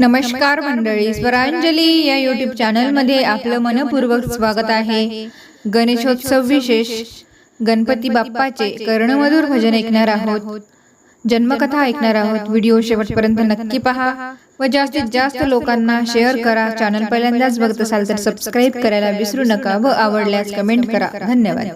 नमस्कार मंडळी स्वरांजली या युट्यूब चॅनलमध्ये आपलं मनपूर्वक स्वागत आहे. गणेशोत्सव विशेष. गणपती बाप्पाचे कर्णमधुर भजन ऐकणार आहोत. जन्मकथा ऐकणार आहोत. व्हिडिओ शेवटपर्यंत नक्की पहा व जास्तीत जास्त लोकांना शेअर करा. चॅनल पहिल्यांदाच बघत असाल तर सबस्क्राईब करायला विसरू नका व आवडल्यास कमेंट करा. धन्यवाद.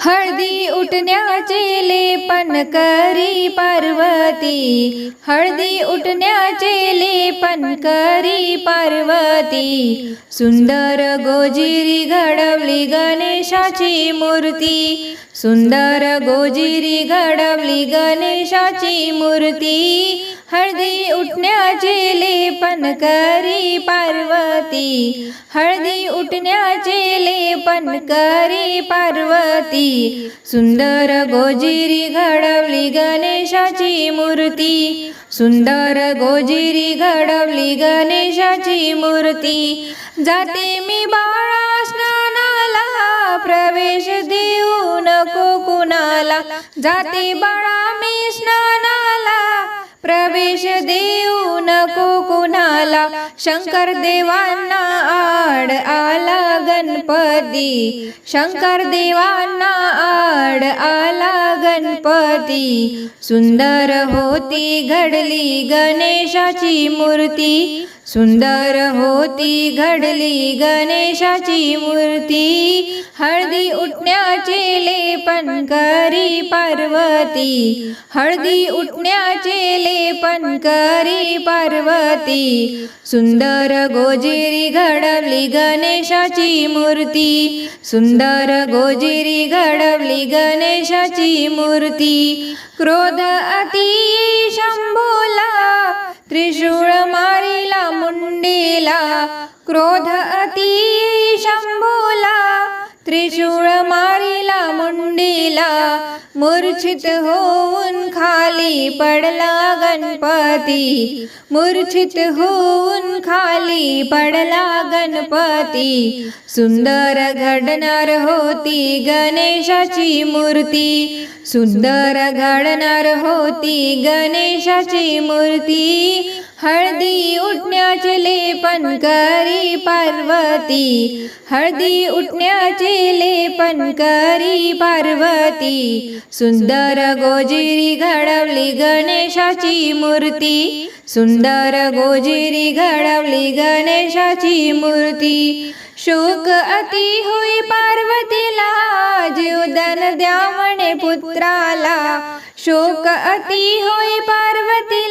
हळदी उठण्याचे लेपन करी पार्वती. हळदी उठण्याचे लेपन करी पार्वती. सुंदर गोजिरी घडवली गणेशाची मूर्ती. सुंदर गोजिरी घडवली गणेशाची मूर्ती. हळदी उठण्याचे लेपन करी पार्वती. हळदी उठण्याचे लेपन करी पार्वती. सुंदर गोजिरी घडवली गणेशाची मूर्ती. सुंदर गोजिरी घडवली गणेशाची मूर्ती. जाते मी बाळा स्नानाला प्रवेश देऊ नको कुणाला. जाते बाळा मी स्नानाला प्रवेश देऊ नको कुणाला शंकर देवांना आड आला गणपती. शंकर देवांना आड आला गणपती. सुंदर होती घडली गणेशाची मूर्ती. सुंदर होती घडली गणेशाची मूर्ती. हळदी उठण्याचे लेपन करी पार्वती. हळदी उठण्याचे लेपन करी पार्वती. सुंदर गोजिरी घडवली गणेशाची मूर्ती. सुंदर गोजिरी घडवली गणेशाची मूर्ती. क्रोध अति शंभूला त्रिशूळ मारी मुंडीला क्रोध अति शंभूला त्रिशूळ मारिला मुंडीला. मूर्छित होऊन खाली पडला गणपती मूर्छित होऊन खाली पडला गणपती. सुंदर घडणार होती गणेशाची मूर्ती सुंदर घडणार होती गणेशाची मूर्ती. हळदी उठण्याचे लेपन करी पार्वती. हळदी उठण्याचे लेपन करी पार्वती. सुंदर गोजिरी घडवली गणेशाची मूर्ती. सुंदर गोजिरी घडवली गणेशाची मूर्ती. शोक अति होई पार्वतीला जीवदान द्या म्हणे पुत्राला. शोक अति होई पार्वतीला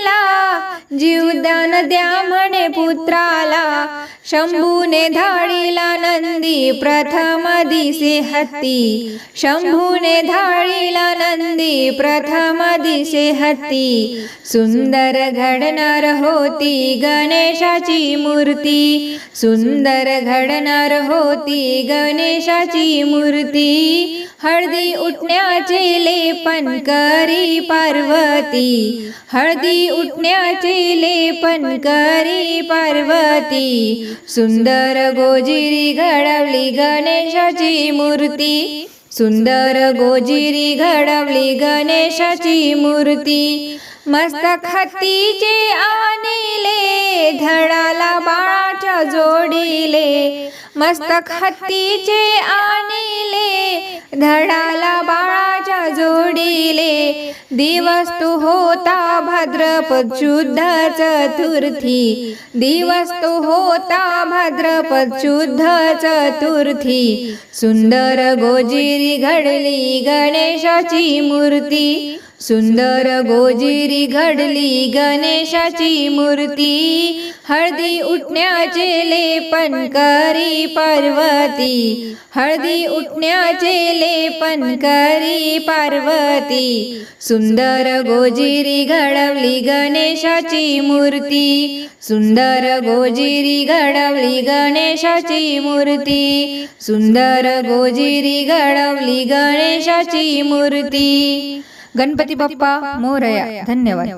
जीवदान द्या म्हणे पुत्राला. शंभूने धाडीला नंदी. प्रथम दिसे हत्ती. शंभूने धाडीला नंदी. प्रथम दिसे हत्ती. सुंदर घडणार होती गणेशाची मूर्ती. सुंदर घडणार होती गणेशाची मूर्ती. हळदी उठण्याचे लेपन करी पार्वती. हळदी उठण्याचे लेपन करी पार्वती. सुंदर गोजिरी घडवली गणेशाची मूर्ती. सुंदर गोजिरी घडवली गणेशाची मूर्ती. मस्तक हत्तीचे आणले धडाला बाळाच्या जोडीले. मस्तक हत्तीचे आणले धडाला बाळाच्या जोडीले दिवस तो होता भाद्रपद शुद्ध चतुर्थी. दिवस तो होता भाद्रपद शुद्ध चतुर्थी. सुंदर गोजिरी घडली गणेशाची मूर्ती. सुंदर गोजिरी घडली गणेशाची मूर्ती. हळदी उठण्याचे लेपन करी पार्वती. हळदी उठण्याचे लेपन करी पार्वती. सुंदर गोजिरी घडवली गणेशाची मूर्ती. सुंदर गोजिरी घडवली गणेशाची मूर्ती. सुंदर गोजिरी घडवली गणेशाची मूर्ती. गणपती बाप्पा मोरया. धन्यवाद.